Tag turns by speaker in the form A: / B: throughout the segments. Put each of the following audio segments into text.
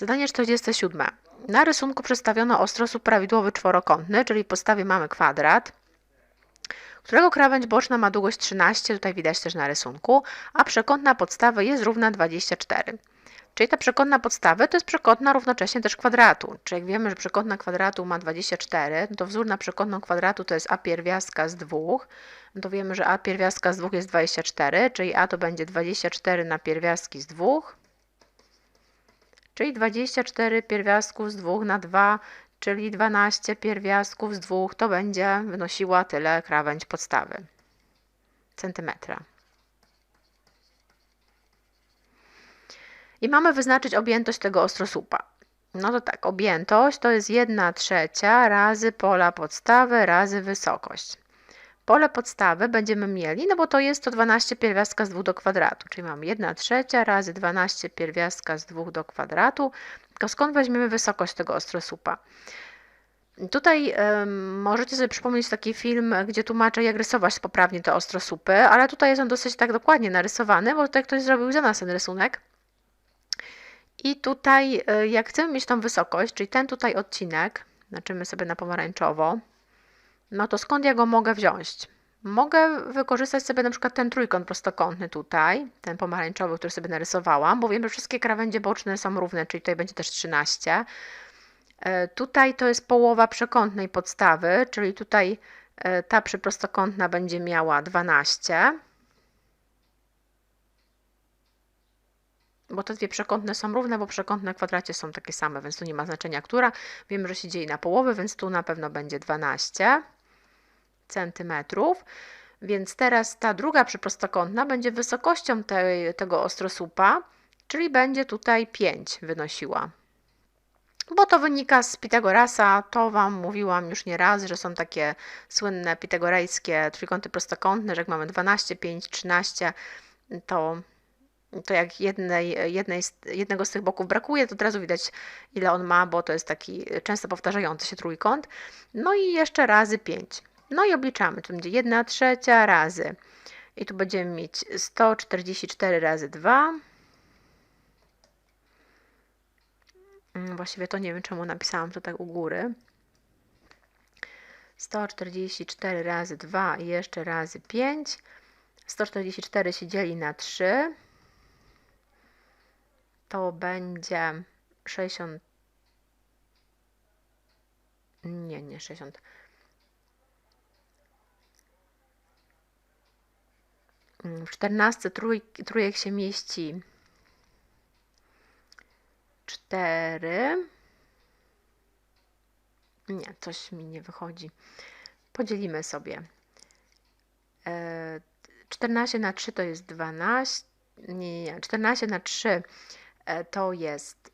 A: Zadanie 47. Na rysunku przedstawiono ostrosłup prawidłowy czworokątny, czyli w podstawie mamy kwadrat, którego krawędź boczna ma długość 13, tutaj widać też na rysunku, a przekątna podstawy jest równa 24. Czyli ta przekątna podstawy to jest przekątna równocześnie też kwadratu. Czyli jak wiemy, że przekątna kwadratu ma 24, no to wzór na przekątną kwadratu to jest a pierwiastka z 2, no to wiemy, że a pierwiastka z 2 jest 24, czyli a to będzie 24 na pierwiastki z 2, czyli 24 pierwiastków z 2 na 2, czyli 12 pierwiastków z 2 to będzie wynosiła tyle krawędź podstawy centymetra. I mamy wyznaczyć objętość tego ostrosłupa. No to tak, objętość to jest 1 trzecia razy pola podstawy razy wysokość. Pole podstawy będziemy mieli, no bo to jest to 12 pierwiastka z 2 do kwadratu, czyli mam 1 trzecia razy 12 pierwiastka z 2 do kwadratu. Tylko skąd weźmiemy wysokość tego ostrosłupa? Tutaj możecie sobie przypomnieć taki film, gdzie tłumaczę, jak rysować poprawnie te ostrosłupy, ale tutaj jest on dosyć tak dokładnie narysowany, bo tutaj ktoś zrobił za nas ten rysunek. I tutaj, y, jak chcemy mieć tą wysokość, czyli ten tutaj odcinek, znaczymy sobie na pomarańczowo, no to skąd ja go mogę wziąć? Mogę wykorzystać sobie na przykład ten trójkąt prostokątny tutaj, ten pomarańczowy, który sobie narysowałam, bo wiem, że wszystkie krawędzie boczne są równe, czyli tutaj będzie też 13. E, tutaj to jest połowa przekątnej podstawy, czyli tutaj e, ta przyprostokątna będzie miała 12. bo te dwie przekątne są równe, bo przekątne kwadracie są takie same, więc tu nie ma znaczenia, która. Wiemy, że się dzieje na połowę, więc tu na pewno będzie 12 centymetrów. Więc teraz ta druga przyprostokątna będzie wysokością tej, tego ostrosłupa, czyli będzie tutaj 5 wynosiła. Bo to wynika z Pitagorasa, to Wam mówiłam już nie raz, że są takie słynne pitagorejskie trójkąty prostokątne, że jak mamy 12, 5, 13, to to jak jednej, jednej jednego z tych boków brakuje, to od razu widać, ile on ma, bo to jest taki często powtarzający się trójkąt. No i jeszcze razy 5. No i obliczamy. Tu będzie 1 trzecia razy. I tu będziemy mieć 144 razy 2. Mm, właściwie to nie wiem, czemu napisałam to tak u góry. 144 razy 2 i jeszcze razy 5. 144 się dzieli na 3 to będzie 60. Nie, nie 60. W 14 trój, trójek się mieści 4. Nie, coś mi nie wychodzi. Podzielimy sobie. 14 e, na 3 to jest 12. Nie, nie, nie. 14 na 3 E, to jest,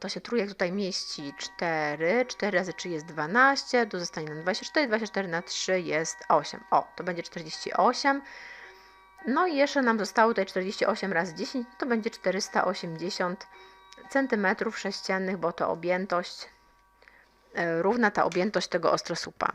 A: to się trójek tutaj mieści 4, 4 razy 3 jest 12, tu zostanie nam 24, 24 na 3 jest 8. O, to będzie 48. No i jeszcze nam zostało tutaj 48 razy 10, to będzie 480 cm sześciennych, bo to objętość, e, równa ta objętość tego ostrosłupa.